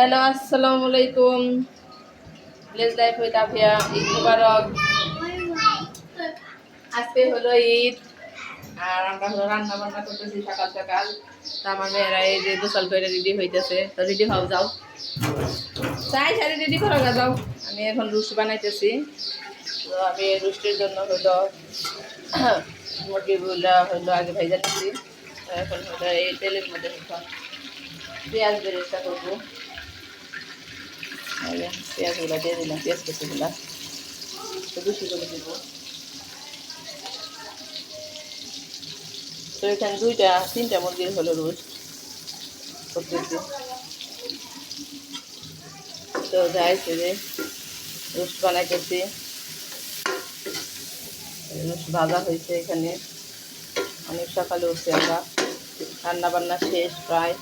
Hello, আসসালামু আলাইকুম। Village life with Afia Eid মুবারক। আজকে হলো ঈদ, আর আমরা হলো রান্না বান্না করতেছি সকাল সকাল। তো আমার মেয়েরা এই যে গোসল করে রেডি হইতেছে। তো রেডি হও, যাও। চাই সারি রেডি করো গা, যাও। আমি এখন রুস্ট বানাইতেছি। তো আমি রুস্টের জন্য হলো মুরগিগুলো হলো আগে ভেজে নিচ্ছি তো এখন হলো এই তেলের মধ্যে পেঁয়াজ বেরেস্তা করব। পেঁয়াজগুলো দিয়ে দিলাম, পেঁয়াজ কুচিগুলা। বেশি করে দিব। তো এখানে দুইটা, তিনটা মুরগির হলো রোস্ট করতেছি তো যাইছে যে রোস্ট বানাইতেছি রোস্ট ভাজা হয়েছে এখানে। অনেক সকালে উঠছে আমরা। রান্না বান্না শেষ প্রায়।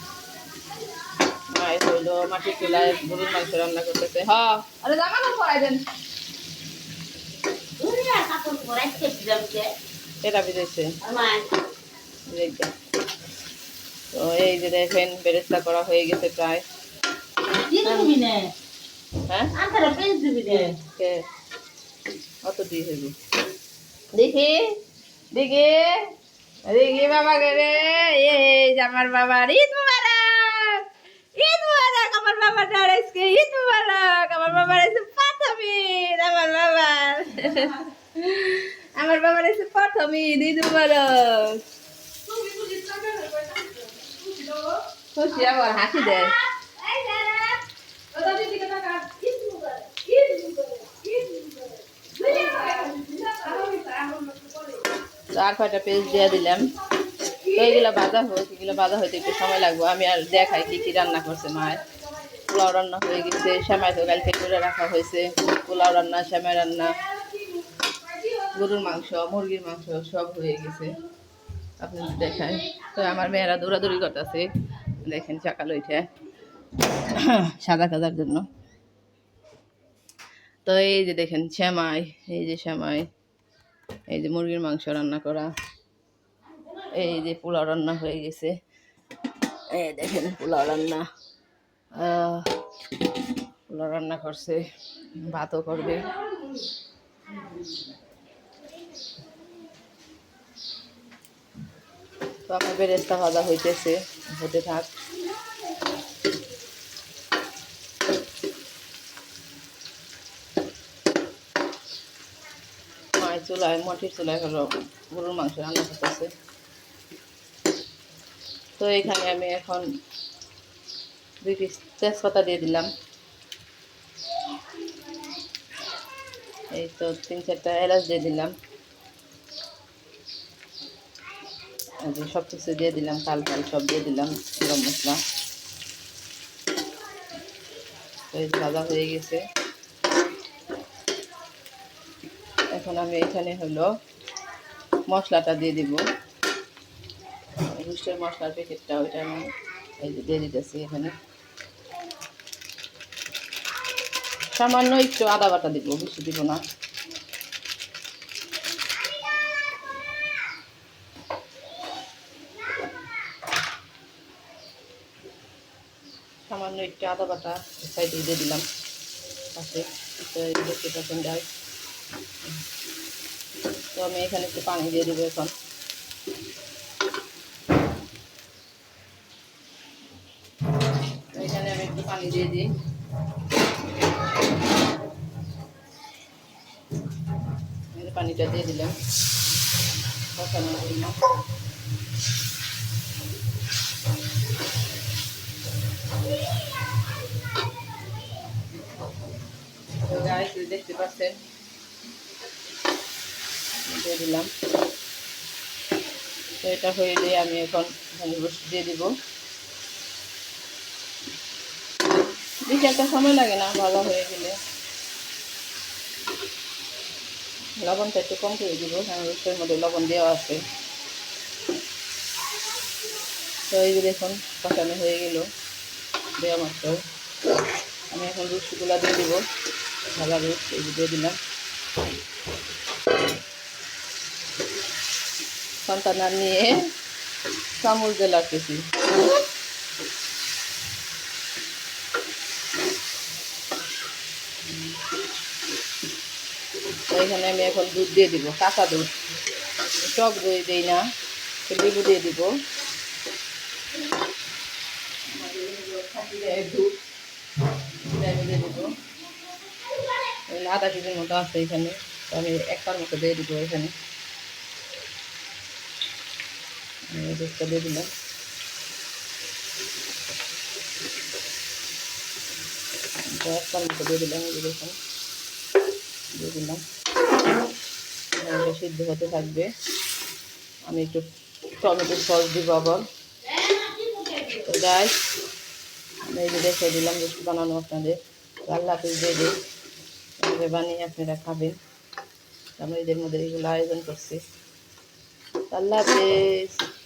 মায়ের হইল মাটির চুলায় গরুর মাংস রান্না করতেছে। হ। আরে জামা কাপড় পরাই দেন। এটা বিদেছে তো এই যে দেখেন বেরেস্তা করা হয়ে গেছে প্রায়। হ্যাঁ? অত দিয়ে হইব। দেখি। দেখি। দেখি বাবা করে এই যে আমার বাবার ঈদ মুবারক ঈদ মুবারক আমার বাবার আজকে ঈদ মুবারক আমার বাবার এসে প্রথম ঈদ আমার বাবার আমার প্রথম ঈদ মুবারক খুশি আবার হাসি দেয়। চার কয়টা পেজ দিয়ে দিলাম। তো এইগুলো ভাজা হোক, এগুলো ভাজা হইতে একটু সময় লাগবে। আমি আর দেখাই কি কি রান্না করছে মায়ের পোলাও রান্না হয়ে গেছে শ্যামাই তো কালকে করে রাখা হয়েছে। পোলাও রান্না শ্যামাই রান্না। গরুর মাংস, মুরগির মাংস সব হয়ে গেছে। আপনি দেখায় তো আমার মেয়েরা দৌড়াদৌড়ি করতেছে। দেখেন সকাল উঠে সাদা কাজার জন্য। তো এই যে দেখেন শ্যামাই এই যে শ্যামাই এই যে মুরগির মাংস রান্না করা, এই যে পোলাও রান্না হয়ে গেছে। এই দেখেন পোলাও রান্না পোলাও রান্না করছে, ভাতও করবে। তো আমার বেরেস্তা ভাজা হইতেছে, হতে থাক। মায়ের চুলায় মাটির চুলায় হলো গরুর মাংস রান্না করতেছে। তো এখানে আমি এখন দুই পিস তেজপাতা দিয়ে দিলাম। এই তো তিন চারটা এলাচ দিয়ে দিলাম এই যে সব কিছু দিয়ে দিলাম, কাল কাল সব দিয়ে দিলাম, গরম মশলা। ভাজা হয়ে গেছে। এখন আমি এখানে হলো মশলাটা দিয়ে দিব। রুস্টের মশলার প্যাকেটটা ওইটা আমি এই যে দিয়ে দিতেছি এখানে। সামান্য একটু আদা বাটা দিব, বেশি দিব না। সামান্য একটু আদা বাটা সাইডে দিয়ে দিলাম। পাশে দেখতে যাই তো আমি এখানে একটু পানি দিয়ে দেবো এখন। এখানে আমি একটু পানি দিয়ে দিই। পানিটা দিয়ে দিলাম। বসানোর জন্য তো গাইস দেখতে দিয়ে দিলাম। তো এটা হয়ে দিয়ে আমি এখন দিয়ে দিব। বেশি একটা সময় লাগে না ভালো হয়ে গেলে। লবণটা একটু কম করে দিব রোস্টের মধ্যে লবণ দেওয়া আছে। তো এই দেখুন, কষানো হয়ে গেল। দেওয়া মাত্র। আমি এখন রুসগুলো দিয়ে দেবো। সাদা রুস দিয়ে দিলাম। সন্তানার নিয়ে চামচ দিয়ে লাগতেছি এখানে আমি এখন দুধ দিয়ে দিব, কাঁচা দুধ। টক দই দিই না লেবু দিয়ে দিব। আমি দিয়ে দিব আধা কেজির মতো আছে এখানে, তো আমি একটার মতো দিয়ে দিব এখানে। দুধটা দিয়ে দিলাম। একটার মতো দিয়ে দিলাম দেখুন। দিয়ে দিলাম। সিদ্ধ হতে থাকবে। আমি একটু টমেটো সস দিব আবার। এই যে দেখে দিলাম রুটি বানানো আপনাদের। আল্লাহ হাফিজ দিই। বানিয়ে আপনারা খাবেন। আমরা এদের মধ্যে এগুলো আয়োজন করছি। আল্লাহ হাফিজ।